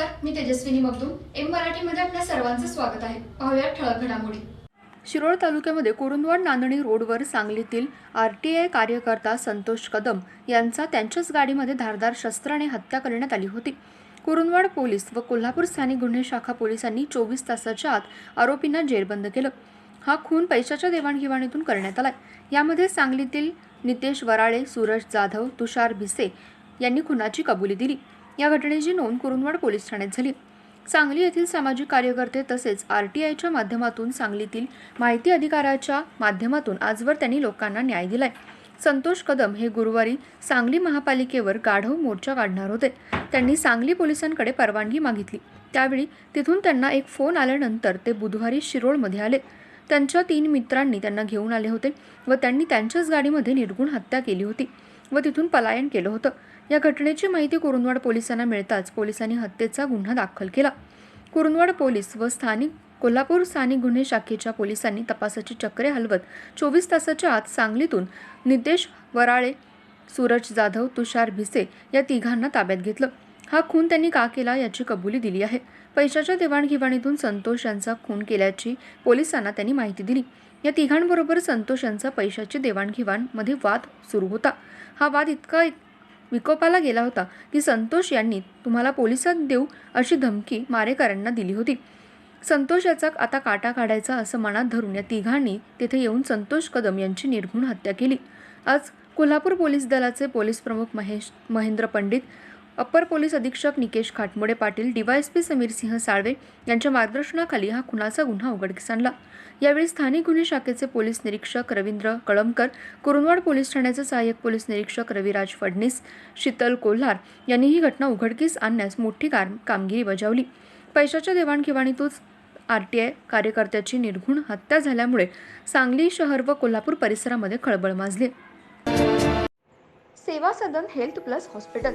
नमस्कार मी तेजस्विनी मगदूम. एम मराठीमध्ये आपल्या सर्वांचं स्वागत आहे. पाहूया ठळक घडामोडी. शिरोळ तालुक्यामध्ये कुरुंदवाड नांदणी रोडवर सांगलीतील आर टी आय कार्यकर्ता संतोष कदम यांचा त्यांच्याच गाडीमध्ये धारदार शस्त्राने हत्या करण्यात आली होती. कुरुंदवाड पोलीस व कोल्हापूर स्थानिक गुन्हे शाखा पोलिसांनी चोवीस तासाच्या आत आरोपींना जेरबंद केलं. हा खून पैशाच्या देवाणघेवाणीतून करण्यात आला यामध्ये सांगलीतील नितेश वराळे सूरज जाधव तुषार भिसे यांनी खुनाची कबुली दिली. या घटनेची नोंद कुरुंदवाड पोलीस ठाण्यात झाली. सांगली येथील सामाजिक कार्यकर्ते तसेच आर टी आयच्या माध्यमातून सांगलीतील माहिती अधिकाराच्या माध्यमातून आजवर त्यांनी लोकांना न्याय दिलाय. संतोष कदम हे गुरुवारी सांगली महापालिकेवर गाढव मोर्चा काढणार होते. त्यांनी सांगली पोलिसांकडे परवानगी मागितली. त्यावेळी तिथून त्यांना एक फोन आल्यानंतर ते बुधवारी शिरोळमध्ये आले. त्यांच्या तीन मित्रांनी त्यांना घेऊन आले होते व त्यांनी त्यांच्याच गाडीमध्ये निर्गुण हत्या केली होती. व तिथून पलायन केलं होतं. या घटनेची माहिती कुरुंदवाड पोलिसांना मिळताच पोलिसांनी हत्येचा गुन्हा दाखल केला. कुरुंदवाड पोलीस व स्थानिक कोल्हापूर स्थानिक गुन्हे शाखेच्या पोलिसांनी तपासाची चक्रे हलवत चोवीस तासाच्या आत सांगलीतून नितेश वराळे सूरज जाधव तुषार भिसे या तिघांना ताब्यात घेतलं. हा खून त्यांनी का केला याची कबुली दिली आहे. पैशाच्या देवाणघेवाणीतून संतोष यांचा खून केल्याची पोलिसांना त्यांनी माहिती दिली. या तिघांबरोबर संतोष यांचा पैशाची देवाणघेवाणमध्ये वाद सुरू होता. हा वाद इतका विकोपाला गेला होता की संतोष यांनी तुम्हाला पोलिसात देऊ अशी धमकी मारेकऱ्यांना दिली होती. संतोष याचा आता काटा काढायचा असं मनात धरून या तिघांनी तेथे येऊन संतोष कदम यांची निर्घुण हत्या केली. आज कोल्हापूर पोलीस दलाचे पोलीस प्रमुख महेश महेंद्र पंडित अप्पर पोलीस अधीक्षक निकेश खाटमोडे पाटील डीवायएसपी समीर सिंह साळवे यांच्या मार्गदर्शनाखाली हा खुनाचा गुन्हा उघडकीस आणला. यावेळी स्थानिक गुन्हे शाखेचे पोलीस निरीक्षक रवींद्र कळमकर कुरुंदवाड पोलीस ठाण्याचे सहाय्यक पोलीस निरीक्षक रविराज फडणीस शीतल कोल्हार यांनी ही घटना उघडकीस आणण्यास मोठी कामगिरी बजावली. पैशाच्या देवाणघेवाणीतूच आर टी आय कार्यकर्त्याची निर्घुण हत्या झाल्यामुळे सांगली शहर व कोल्हापूर परिसरामध्ये खळबळ माजली. Seva Sadan health plus hospital